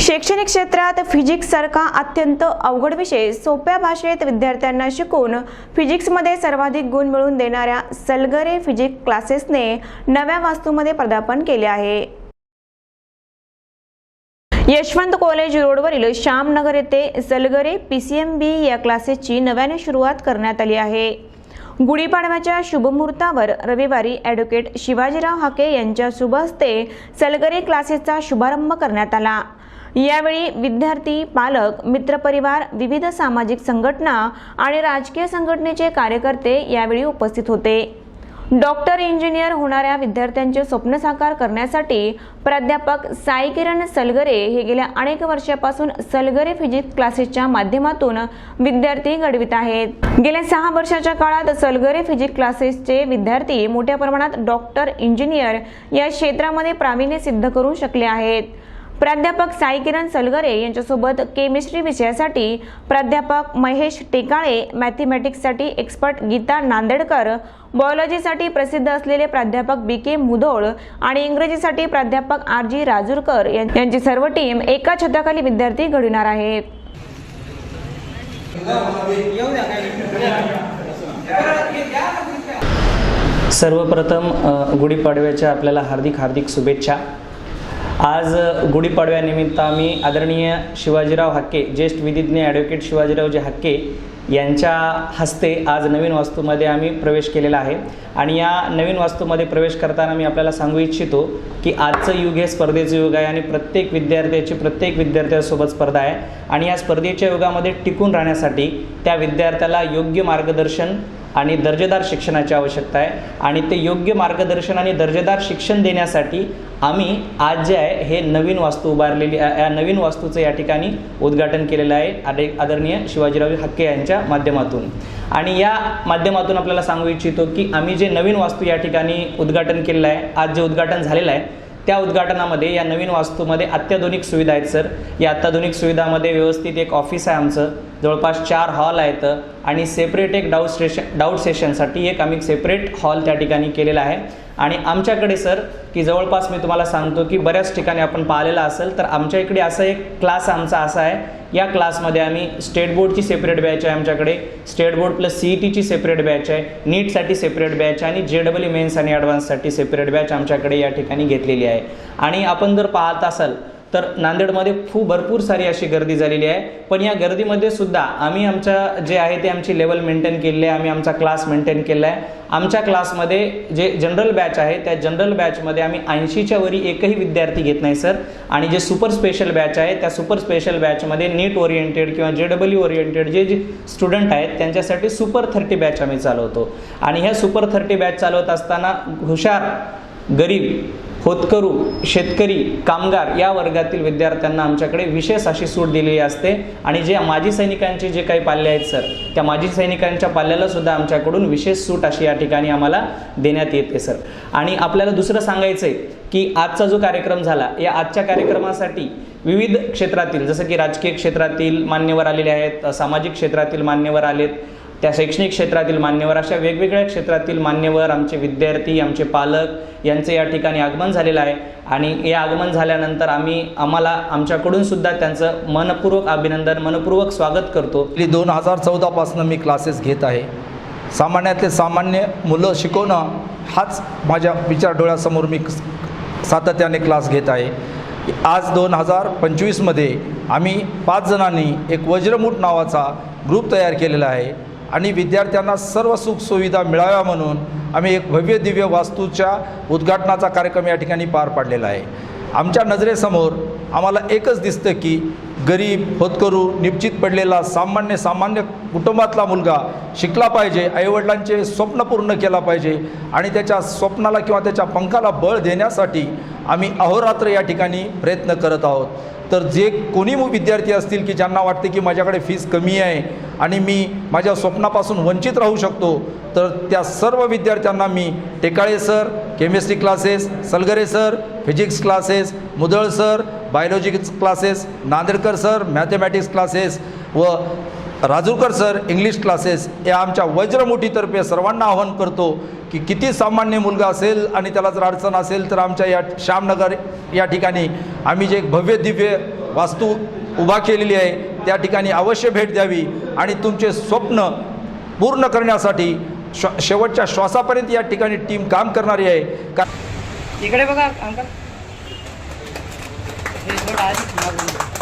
शैक्षणिक क्षेत्रात फिजिक्स सारखा अत्यंत अवघड विषय सोप्या भाषेत विद्यार्थ्यांना शिकून फिजिक्समध्ये सर्वाधिक गुण मिळवून देणाऱ्या सलगरे फिजिक्स क्लासेसने नव्या वास्तूमध्ये पदार्पण केले आहे. यशवंत कॉलेज रोडवरील श्यामनगर येथे Salgare P C M B या क्लासेसची नव्याने सुरुवात करण्यात आली आहे. गुढीपाडव्याच्या शुभमुहूर्तावर रविवारी ॲडव्होकेट शिवाजीराव हाके यांच्या शुभ हस्ते सलगरे क्लासेसचा शुभारंभ करण्यात आला. यावेळी विद्यार्थी पालक मित्रपरिवार विविध सामाजिक संघटना आणि राजकीय संघटनेचे कार्यकर्ते यावेळी उपस्थित होते. डॉक्टर इंजिनियर होणाऱ्या विद्यार्थ्यांचे स्वप्न साकार करण्यासाठी प्राध्यापक साई किरण सलगरे हे गेल्या अनेक वर्षापासून सलगरे फिजिक्स क्लासेसच्या माध्यमातून विद्यार्थी घडवित आहेत. गेल्या सहा वर्षाच्या काळात सलगरे फिजिक्स क्लासेसचे विद्यार्थी मोठ्या प्रमाणात डॉक्टर इंजिनियर या क्षेत्रामध्ये प्रावीण्य सिद्ध करू शकले आहेत. प्राध्यापक साई किरण सलगरे यांच्यासोबत केमिस्ट्री विषयासाठी प्राध्यापक महेश टेकाळे मॅथमॅटिक्ससाठी एक्सपर्ट गीता नांदेडकर बॉयलॉजीसाठी प्रसिद्ध असलेले प्राध्यापक बी के मुधोळ आणि इंग्रजीसाठी प्राध्यापक आर जी राजूरकर यां- यांची सर्व टीम एका छताखाली विद्यार्थी घडविणार आहे. सर्वप्रथम गुढीपाडव्याच्या आपल्याला हार्दिक हार्दिक शुभेच्छा. आज गुढीपाडव्यानिमित्त आम्ही आदरणीय शिवाजीराव हक्के ज्येष्ठ विधिज्ञ ॲडव्होकेट शिवाजीरावजी हक्के यांच्या हस्ते आज नवीन वास्तूमध्ये आम्ही प्रवेश केलेला आहे. आणि या नवीन वास्तूमध्ये प्रवेश करताना मी आपल्याला सांगू इच्छितो की आजचं युग हे स्पर्धेचं युग आहे आणि प्रत्येक विद्यार्थ्याची प्रत्येक विद्यार्थ्यासोबत स्पर्धा आहे. आणि या स्पर्धेच्या युगामध्ये टिकून राहण्यासाठी त्या विद्यार्थ्याला योग्य मार्गदर्शन आणि दर्जेदार शिक्षणाची आवश्यकता आहे. आणि ते योग्य मार्गदर्शन आणि दर्जेदार शिक्षण देण्यासाठी आम्ही आज जे आहे हे नवीन वास्तू उभारलेली या या नवीन वास्तूचं या ठिकाणी उद्घाटन केलेलं आहे आदे आदरणीय शिवाजीराव हक्के यांच्या माध्यमातून. आणि या माध्यमातून आपल्याला सांगू इच्छितो की आम्ही जे नवीन वास्तू या ठिकाणी उद्घाटन केलेलं आहे आज जे उद्घाटन झालेलं आहे त्या उद्घाटनामध्ये या नवीन वास्तूमध्ये अत्याधुनिक सुविधा आहेत सर. या अत्याधुनिक सुविधामध्ये व्यवस्थित एक ऑफिस आहे आमचं. जवळपास चार हॉल आहेत आणि सेपरेट एक डाऊट स्टेशन डाऊट सेशनसाठी एक आम्ही सेपरेट हॉल त्या ठिकाणी केलेला आहे. आणि आमच्याकडे सर की जवळपास मी तुम्हाला सांगतो की बऱ्याच ठिकाणी आपण पाहिलेलं असेल तर आमच्या इकडे असा एक क्लास आमचा असा आहे. या क्लासमध्ये आम्ही स्टेट बोर्डची सेपरेट बॅच आहे आमच्याकडे. State board plus C E टीची सेपरेट बॅच आहे. नीटसाठी सेपरेट बॅच आहे आणि जे डबल मेन्स आणि ॲडव्हान्ससाठी सेपरेट बॅच आमच्याकडे या ठिकाणी घेतलेली आहे. आणि आपण जर पाहत असाल तर नांदेडमध्ये खूप भरपूर सारी अशी गर्दी झालेली आहे. पण या गर्दीमध्ये सुद्धा आम्ही आमच्या जे आहे ते आमची लेवल मेंटेन केलेली आहे. आम्ही आमचा क्लास मेंटेन केला आहे. आमच्या क्लासमध्ये जे जनरल बॅच आहे त्या जनरल बॅचमध्ये आम्ही ऐंशीच्या वरी एकही विद्यार्थी घेत नाही सर आणि जे सुपर स्पेशल बॅच आहे त्या सुपर स्पेशल बॅचमध्ये नीट ओरिएंटेड किंवा जे डब्ल्यू ओरिएंटेड जे जे स्टुडंट आहेत त्यांच्यासाठी सुपर थर्टी बॅच आम्ही चालवतो. आणि ह्या सुपर थर्टी बॅच चालवत असताना हुशार गरीब होतकरू शेतकरी कामगार या वर्गातील विद्यार्थ्यांना आमच्याकडे विशेष अशी सूट दिलेली असते. आणि जे माजी सैनिकांचे जे काही पाल्य आहेत सर त्या माजी सैनिकांच्या पाल्याला सुद्धा आमच्याकडून विशेष सूट अशी या ठिकाणी आम्हाला देण्यात येते सर. आणि आपल्याला दुसरं सांगायचं आहे की आजचा जो कार्यक्रम झाला या आजच्या कार्यक्रमासाठी विविध क्षेत्रातील जसं की राजकीय क्षेत्रातील मान्यवर आलेले आहेत सामाजिक क्षेत्रातील मान्यवर आलेत त्या शैक्षणिक क्षेत्रातील मान्यवर अशा वेगवेगळ्या क्षेत्रातील मान्यवर आमचे विद्यार्थी आमचे पालक यांचे या ठिकाणी आगमन झालेलं आहे. आणि हे आगमन झाल्यानंतर आम्ही आम्हाला आमच्याकडून सुद्धा त्यांचं मनपूर्वक अभिनंदन मनपूर्वक स्वागत करतो. दोन हजार चौदापासून मी क्लासेस घेत आहे. सामान्यातले सामान्य मुलं शिकवणं हाच माझ्या विचार डोळ्यासमोर मी सातत्याने क्लास घेत आहे. आज दोन हजार पंचवीसमध्ये आम्ही पाच जणांनी एक वज्रमूठ नावाचा ग्रुप तयार केलेला आहे. आणि विद्यार्थ्यांना सर्व सुखसुविधा मिळाव्या म्हणून आम्ही एक भव्य दिव्य वास्तूच्या उद्घाटनाचा कार्यक्रम या ठिकाणी पार पाडलेला आहे. आमच्या नजरेसमोर आम्हाला एकच दिसतं की गरीब होतकरू निश्चित पडलेला सामान्य सामान्य कुटुंबातला मुलगा शिकला पाहिजे आईवडिलांचे स्वप्न पूर्ण केला पाहिजे आणि त्याच्या स्वप्नाला किंवा त्याच्या पंखाला बळ देण्यासाठी आम्ही अहोरात्र या ठिकाणी प्रयत्न करत आहोत. तर जे कोणी विद्यार्थी असतील की ज्यांना वाटते की माझ्याकडे फीस कमी आहे आणि मी माझ्या स्वप्नापासून वंचित राहू शकतो तर त्या सर्व विद्यार्थ्यांना मी Tekale sir chemistry classes Salgare sir physics classes Mudal sir biology classes Nandedkar sir mathematics classes व राजूरकर सर इंग्लिश क्लासेस या आमच्या वज्रमुठीतर्फे सर्वांना आवाहन करतो की किती सामान्य मुलगा असेल आणि त्याला जर अडचण असेल तर आमच्या या श्यामनगर या ठिकाणी आम्ही जे एक भव्य दिव्य वास्तू उभा केलेली आहे त्या ठिकाणी अवश्य भेट द्यावी आणि तुमचे स्वप्न पूर्ण करण्यासाठी श्व शेवटच्या श्वासापर्यंत या ठिकाणी टीम काम करणारी आहे. का इकडे बघा अंकल. हे